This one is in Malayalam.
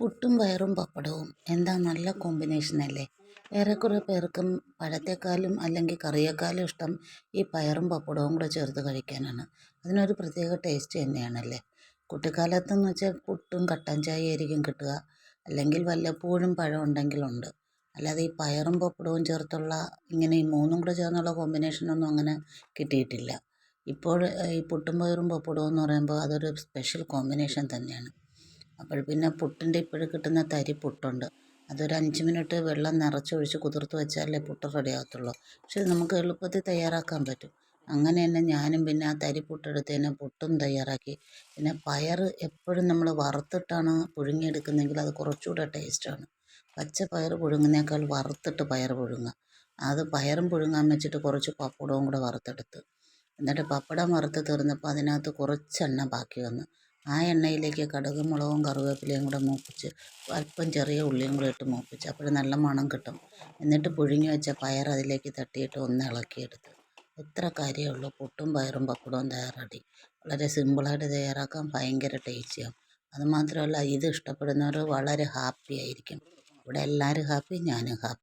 പുട്ടും പയറും പപ്പടവും. എന്താ നല്ല കോമ്പിനേഷൻ അല്ലേ? ഏറെക്കുറെ പേർക്കും പഴത്തെക്കാളും അല്ലെങ്കിൽ കറിയേക്കാളും ഇഷ്ടം ഈ പയറും പപ്പടവും കൂടെ ചേർത്ത് കഴിക്കാനാണ്. അതിനൊരു പ്രത്യേക ടേസ്റ്റ് തന്നെയാണല്ലേ? കുട്ടിക്കാലത്തെന്ന് വെച്ചാൽ പുട്ടും കട്ടൻ ചായ ആയിരിക്കും കിട്ടുക. അല്ലെങ്കിൽ വല്ലപ്പോഴും പഴം ഉണ്ടെങ്കിലുണ്ട് അല്ലാതെ ഈ പയറും പപ്പടവും ചേർത്തുള്ള ഇങ്ങനെ ഈ മൂന്നും കൂടെ ചേർന്നുള്ള കോമ്പിനേഷനൊന്നും അങ്ങനെ കിട്ടിയിട്ടില്ല. ഇപ്പോൾ ഈ പുട്ടും പയറും പപ്പടവും എന്ന് പറയുമ്പോൾ അതൊരു സ്പെഷ്യൽ കോമ്പിനേഷൻ തന്നെയാണ്. അപ്പോൾ പിന്നെ പുട്ടിന്റെ ഇപ്പോഴും കിട്ടുന്ന തരി പുട്ടുണ്ട്. അതൊരു അഞ്ച് മിനിറ്റ് വെള്ളം നിറച്ചൊഴിച്ച് കുതിർത്ത് വെച്ചാലേ പുട്ട് റെഡിയാകത്തുള്ളൂ. പക്ഷേ പക്ഷെ നമുക്ക് എളുപ്പത്തിൽ തയ്യാറാക്കാൻ പറ്റും. അങ്ങനെ തന്നെ ഞാനും പിന്നെ ആ തരി പുട്ടെടുത്ത് തന്നെ പുട്ടും തയ്യാറാക്കി. പിന്നെ പയർ എപ്പോഴും നമ്മൾ വറുത്തിട്ടാണ് പുഴുങ്ങിയെടുക്കുന്നതെങ്കിൽ അത് കുറച്ചുകൂടെ ടേസ്റ്റാണ്. പച്ച പയർ പുഴുങ്ങുന്നേക്കാൾ വറുത്തിട്ട് പയർ പുഴുങ്ങുക. അത് പയറും പുഴുങ്ങാൻ വെച്ചിട്ട് കുറച്ച് പപ്പടവും കൂടെ വറുത്തെടുത്ത്. എന്നിട്ട് പപ്പടം വറുത്ത് തീർന്നപ്പോൾ അതിനകത്ത് കുറച്ചെണ്ണ ബാക്കി വന്നു. ആ എണ്ണയിലേക്ക് കടുകും മുളകും കറിവേപ്പിലയും കൂടെ മൂപ്പിച്ച് അല്പം ചെറിയ ഉള്ളിയും കൂടെ ഇട്ട് മൂപ്പിച്ച് അപ്പോൾ നല്ല മണം കിട്ടും. എന്നിട്ട് പുഴുങ്ങി വെച്ച പയർ അതിലേക്ക് തട്ടിയിട്ട് ഒന്ന് ഇളക്കിയെടുത്ത്. എത്ര കാര്യമുള്ളൂ. പുട്ടും പയറും പപ്പടവും തയ്യാറാക്കി. വളരെ സിമ്പിളായിട്ട് തയ്യാറാക്കാൻ ഭയങ്കര ടേസ്റ്റിയാണ് അതുമാത്രമല്ല ഇത് ഇഷ്ടപ്പെടുന്നവർ വളരെ ഹാപ്പി ആയിരിക്കും. ഇവിടെ എല്ലാവരും ഹാപ്പി ഞാനും ഹാപ്പി.